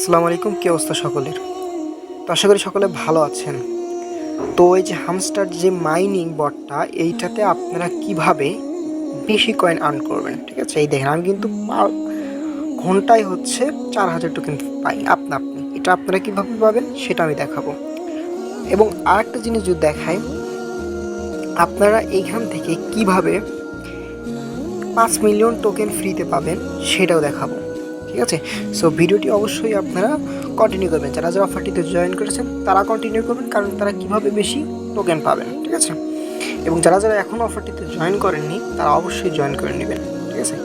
আসসালামু আলাইকুম, কী অবস্থা সকলের? তো আশা করি সকলে ভালো আছেন। তো এই যে হামস্টার যে মাইনিং বটটা এইটাতে আপনারা কীভাবে বেশি কয়েন আর্ন করবেন, ঠিক আছে? এই দেখেন, আমি কিন্তু ঘন্টায় হচ্ছে চার হাজার টোকেন পাই আপনা আপনি, এটা আপনারা কীভাবে পাবেন সেটা আমি দেখাবো। এবং আরেকটা জিনিস যদি দেখাই, আপনারা এইখান থেকে কীভাবে পাঁচ মিলিয়ন টোকেন ফ্রিতে পাবেন সেটাও দেখাবো। ঠিক আছে? সো ভিডিওটি অবশ্যই আপনারা কন্টিনিউ করবেন। যারা যারা অফারটিতে জয়েন করেছেন, তারা কন্টিনিউ করবেন, কারণ তারা কীভাবে বেশি টোকেন পাবেন, ঠিক আছে? এবং যারা যারা এখনও অফারটিতে জয়েন করেননি, তারা অবশ্যই জয়েন করে নেবেন, ঠিক আছে?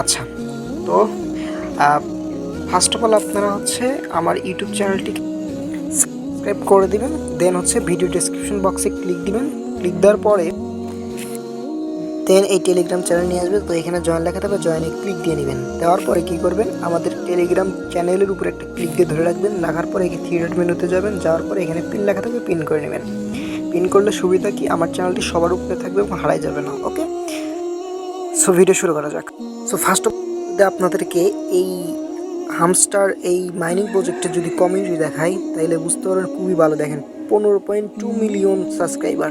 আচ্ছা তো ফার্স্ট অফ অল আপনারা হচ্ছে আমার ইউটিউব চ্যানেলটি সাবস্ক্রাইব করে দিবেন দেন হচ্ছে ভিডিও ডিসক্রিপশন বক্সে ক্লিক দিবেন। ক্লিক দেওয়ার পরে দেন এই টেলিগ্রাম চ্যানেল নিয়ে আসবে। তো এখানে জয়েন লেখা থাকবে জয়েনে ক্লিক দিয়ে নেবেন। দেওয়ার পরে কী করবেন? আমাদের টেলিগ্রাম চ্যানেলের উপরে একটা ক্লিক দিয়ে ধরে রাখবেন। রাখার পরে এই থ্রি ডট মেনুতে যাবেন। যাওয়ার পরে এখানে পিন লেখা থাকবে পিন করে নেবেন। পিন করলে সুবিধা কি? আমার চ্যানেলটি সবার উপরে থাকবে এবং হারাই যাবে না। ওকে সো ভিডিও শুরু করা যাক। সো ফার্স্ট অফ আপনাদেরকে এই হামস্টার এই মাইনিং প্রজেক্টে যদি কমিউনিটি দেখাই তাহলে বুঝতে পারবেন খুবই ভালো। দেখেন, পনেরো পয়েন্ট টু মিলিয়ন সাবস্ক্রাইবার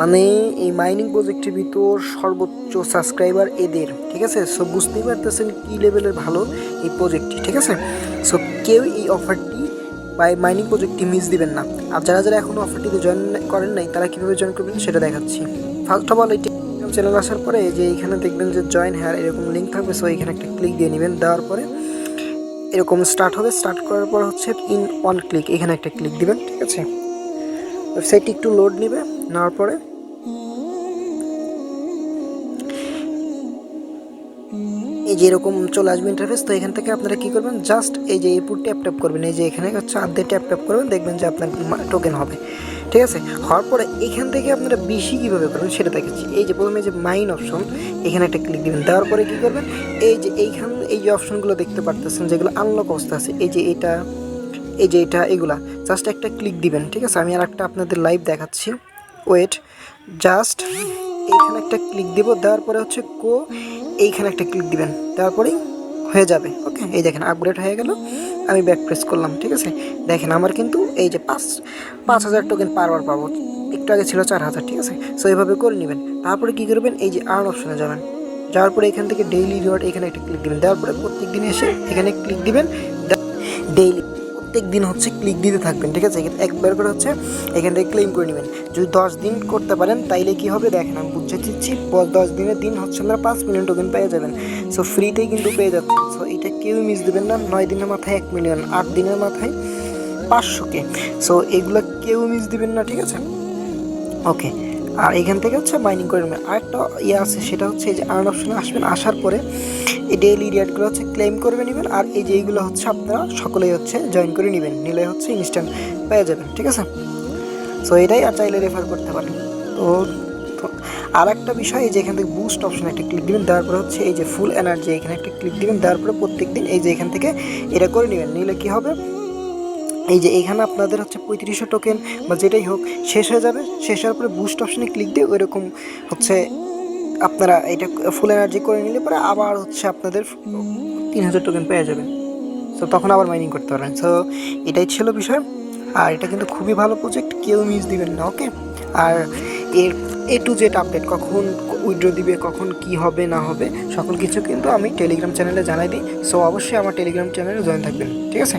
মানে এই মাইনিং প্রজেক্টের ভিতর সর্বোচ্চ সাবস্ক্রাইবার এদের, ঠিক আছে? সো বুঝতেই পারতেছেন কী লেভেলের ভালো এই প্রজেক্টটি ঠিক আছে? সো কেউ এই অফারটি বা এই মাইনিং প্রজেক্টটি মিস দিবেন না। আর যারা যারা এখনও অফারটিতে জয়েন করেন নাই, তারা কীভাবে জয়েন করবেন সেটা দেখাচ্ছি। ফার্স্ট অফ অল এই টেলিগ্রাম চ্যানেল আসার পরে যে এইখানে দেখবেন যে জয়েন হেয়ার এরকম লিঙ্ক থাকবে সো এখানে একটা ক্লিক দিয়ে নেবেন। দেওয়ার পরে এরকম স্টার্ট হবে। স্টার্ট করার পর হচ্ছে ইন অন ক্লিক এখানে একটা ক্লিক দিবেন, ঠিক আছে? ওয়েবসাইটটি একটু লোড নেবে, নেওয়ার পরে এই যে এরকম চলে আসবে ইন্টারফেস তো এখান থেকে আপনারা কি করবেন? জাস্ট এই যে এরপর ট্যাপ ট্যাপ করবেন। এই যে এখানে হচ্ছে আর্ধে ট্যাপ ট্যাপ করবেন, দেখবেন যে আপনার টোকেন হবে। ঠিক আছে? হওয়ার পরে এখান থেকে আপনারা বেশি কীভাবে করবেন সেটা দেখাচ্ছি। এই যে প্রথমে যে মাইন অপশন এখানে একটা ক্লিক দিবেন। দেওয়ার পরে কী করবেন? এই যে এইখান, এই যে অপশনগুলো দেখতে পারতেছেন, যেগুলো আনলক অবস্থা আছে, এই যে এটা, এই যে এটা, এগুলা জাস্ট একটা ক্লিক দিবেন। ঠিক আছে? আমি আর একটা আপনাদের লাইভ দেখাচ্ছি। ওয়েট জাস্ট এইখানে একটা ক্লিক দিব, দেওয়ার পরে হচ্ছে কো, এইখানে একটা ক্লিক দিবেন, দেওয়ার পরেই হয়ে যাবে, ওকে? এই দেখেন আপগ্রেড হয়ে গেল, আমি ব্যাক প্রেস করলাম, ঠিক আছে? দেখেন, আমার কিন্তু এই যে পাঁচ পাঁচ হাজার টোকেন পারবার পাবো, একটু আগে ছিল চার হাজার, ঠিক আছে? সো এইভাবে করে নেবেন, তারপরে কী করবেন, এই যে আর্ন অপশনে যাবেন, যাওয়ার পরে এখান থেকে ডেইলি রিওয়ার্ড এখানে একটা ক্লিক দিবেন, দেওয়ার পরে প্রত্যেক দিন এসে এখানে ক্লিক দিবেন ডেইলি প্রত্যেক দিন হচ্ছে ক্লিক দিতে থাকবেন, ঠিক আছে? একবার করে হচ্ছে এখান থেকে ক্লেম করে নেবেন। যদি দশ দিন করতে পারেন, তাইলে কি হবে? দেখেন, আমি বুঝে দিচ্ছি দশ দিনের দিন হচ্ছে আপনারা পাঁচ মিলিয়ন টোকেন পেয়ে যাবেন। সো ফ্রিতেই কিন্তু পেয়ে যাচ্ছেন। সো এটা কেউ মিস দেবেন না। নয় দিনের মাথায় এক মিলিয়ন আট দিনের মাথায় পাঁচশোকে সো এগুলো কেউ মিস দিবেন না, ঠিক আছে? ওকে আর এখান থেকে হচ্ছে মাইনিং করে নেবেন আরেকটা ইয়ে আছে, সেটা হচ্ছে এই যে আর্ন অপশনে আসবেন, আসার পরে এই ডেইলি রিয়ার্ডগুলো হচ্ছে ক্লেম করে নেবেন, আর এই যে এইগুলো হচ্ছে আপনারা সকলেই হচ্ছে জয়েন করে নেবেন, নিলে হচ্ছে ইনস্ট্যান্ট পেয়ে যাবেন, ঠিক আছে? সো এটাই আর চাইলে রেফার করতে পারেন। তো আর একটা বিষয়, এই যে এখান থেকে বুস্ট অপশনে একটা ক্লিক দিবেন, দেওয়ার পরে হচ্ছে এই যে ফুল এনার্জি এখানে একটা ক্লিক দিবেন, দেওয়ার পরে প্রত্যেক দিন এই যে এখান থেকে এটা করে নেবেন। নিলে কী হবে? এই যে এখানে আপনাদের হচ্ছে পঁয়ত্রিশশো টোকেন বা যেটাই হোক শেষ হয়ে যাবে, শেষ হওয়ার পরে বুস্ট অপশনে ক্লিক দিয়ে ওইরকম হচ্ছে আপনারা এটা ফুল এনার্জি করে নিলে পরে আবার হচ্ছে আপনাদের তিন হাজার টোকেন পেয়ে যাবেন। সো তখন আবার মাইনিং করতে পারবেন। সো এটাই ছিল বিষয়। আর এটা কিন্তু খুবই ভালো প্রজেক্ট কেউ মিস দিবেন না ওকে আর এর এ টু জেড আপডেট কখন উইড্রো দিবে, কখন কি হবে, না হবে, সকল কিছু কিন্তু আমি টেলিগ্রাম চ্যানেলে জানাই দিই। সো অবশ্যই আমার টেলিগ্রাম চ্যানেলে জয়েন থাকবেন, ঠিক আছে?